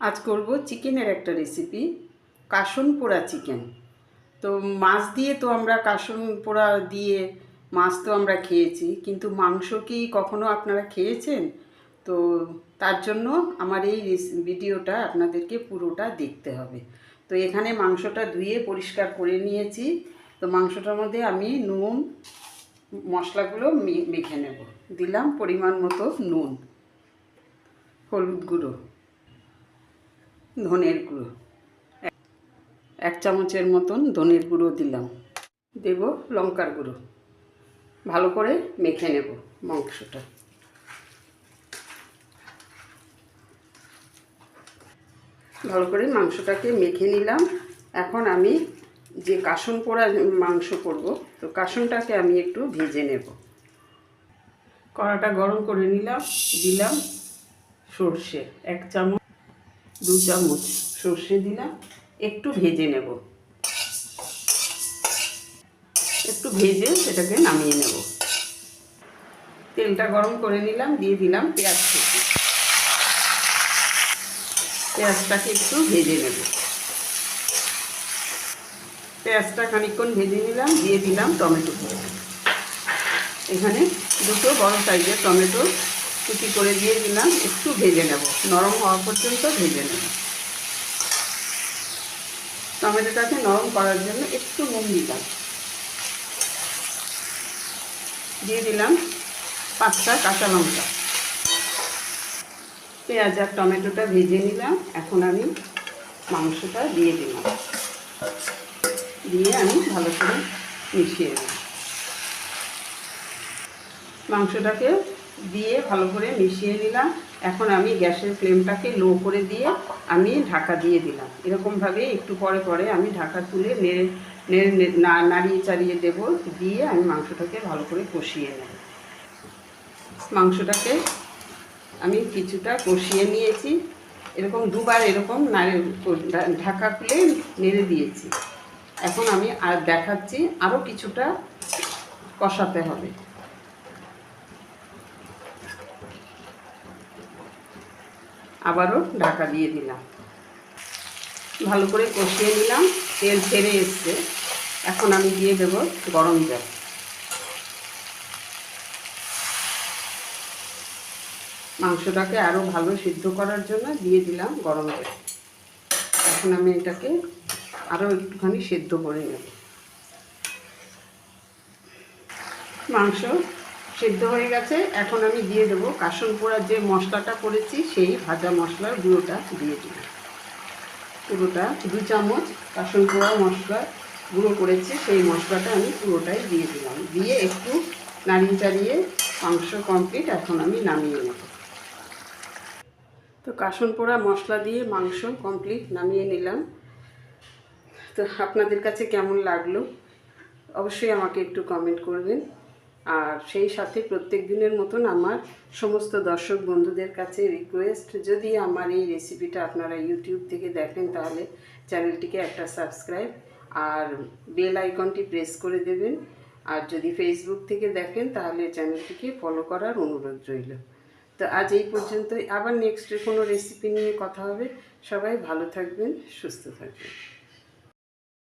আজ করব চিকেনের একটা রেসিপি কাসন পোড়া চিকেন। তো মাছ দিয়ে তো আমরা কাসন পোড়া দিয়ে মাছ তো আমরা খেয়েছি, কিন্তু মাংস কি কখনো আপনারা খেয়েছেন? তো তার জন্য আমার এই ভিডিওটা আপনাদেরকে পুরোটা দেখতে হবে। তো এখানে মাংসটা ধুয়ে পরিষ্কার করে নিয়েছি। তো মাংসটার মধ্যে আমি নুন, মশলাগুলো মেখে নেব। দিলাম পরিমাণ মতো নুন, হলুদ গুঁড়ো। ধনের গুঁড়ো। এক- চামচের মতন ধনের গুঁড়ো দিলাম। দেব লঙ্কার গুঁড়ো। ভালো করে মেখে নেব মাংসটা। ভালো করে মাংসটাকে মেখে নিলাম। এখন আমি যে কাসন পোড়া মাংস করব, তো কাসনটাকে আমি একটু ভেজে নেব। কড়াটা গরম করে নিলাম, দিলাম সর্ষে। এক চামচ দু চামচ সর্ষে দিলাম, একটু ভেজে নেব। একটু ভেজে সেটাকে নামিয়ে নেব। তেলটা গরম করে নিলাম, দিয়ে দিলাম পেঁয়াজ কুচি। পেঁয়াজটাকে একটু ভেজে নেব। পেঁয়াজটা খানিকক্ষণ ভেজে নিলাম, দিয়ে দিলাম টমেটো। এখানে দুটো বড় সাইজের টমেটো কুচি করে দিয়ে দিলাম, একটু ভেজে নেব। নরম হওয়া পর্যন্ত ভেজে নেব। টমেটোটাকে নরম করার জন্য একটু নুন দিলাম। দিয়ে দিলাম পাঁচটা কাঁচা লঙ্কা। পেঁয়াজ আর টমেটোটা ভেজে নিলাম। এখন আমি মাংসটা দিয়ে দিলাম। দিয়ে আমি ভালো করে মিশিয়ে নেব। মাংসটাকে দিয়ে ভালো করে মিশিয়ে নিলাম। এখন আমি গ্যাসের ফ্লেমটাকে লো করে দিয়ে আমি ঢাকা দিয়ে দিলাম। এরকমভাবে একটু পরে পরে আমি ঢাকা তুলে নেড়ে নেড়ে নাড়িয়ে চাড়িয়ে দেবো। দিয়ে আমি মাংসটাকে ভালো করে কষিয়ে নেব। মাংসটাকে আমি কিছুটা কষিয়ে নিয়েছি। এরকম দুবার এরকম নাড়ে, ঢাকা খুলে নেড়ে দিয়েছি। এখন আমি আর দেখাচ্ছি আরও কিছুটা কষাতে হবে। আবারও ঢাকা দিয়ে দিলাম। ভালো করে কষিয়ে নিলাম, তেল ছেড়ে এসছে। এখন আমি দিয়ে দেব গরম জল। মাংসটাকে আরও ভালো সিদ্ধ করার জন্য দিয়ে দিলাম গরম জল। এখন আমি এটাকে আরও একটুখানি সেদ্ধ করে নেব। মাংস সেদ্ধ হয়ে গেছে। এখন আমি দিয়ে দেবো কাসন পোড়ার যে মশলাটা করেছি, সেই ভাজা মশলার গুঁড়োটা দিয়ে দিলাম পুরোটা দু চামচ কাসন পোড়া মশলা গুঁড়ো করেছি, সেই মশলাটা আমি পুরোটাই দিয়ে দিলাম। দিয়ে একটু নাড়িয়ে চাড়িয়ে মাংস কমপ্লিট এখন আমি নামিয়ে নেব। তো কাসন পোড়া মশলা দিয়ে মাংস কমপ্লিট নামিয়ে নিলাম। তো আপনাদের কাছে কেমন লাগল? অবশ্যই আমাকে একটু কমেন্ট করবেন। আর সেই সাথে প্রত্যেক দিনের মতন আমার সমস্ত দর্শক বন্ধুদের কাছে রিকোয়েস্ট যদি আমার এই রেসিপিটা আপনারা ইউটিউব থেকে দেখেন তাহলে চ্যানেলটিকে একটা সাবস্ক্রাইব আর বেল আইকনটি প্রেস করে দেবেন। আর যদি ফেসবুক থেকে দেখেন তাহলে চ্যানেলটিকে ফলো করার অনুরোধ রইল। তো আজ এই পর্যন্তই। আবার নেক্সট কোনো রেসিপি নিয়ে কথা হবে। সবাই ভালো থাকবেন, সুস্থ থাকবেন।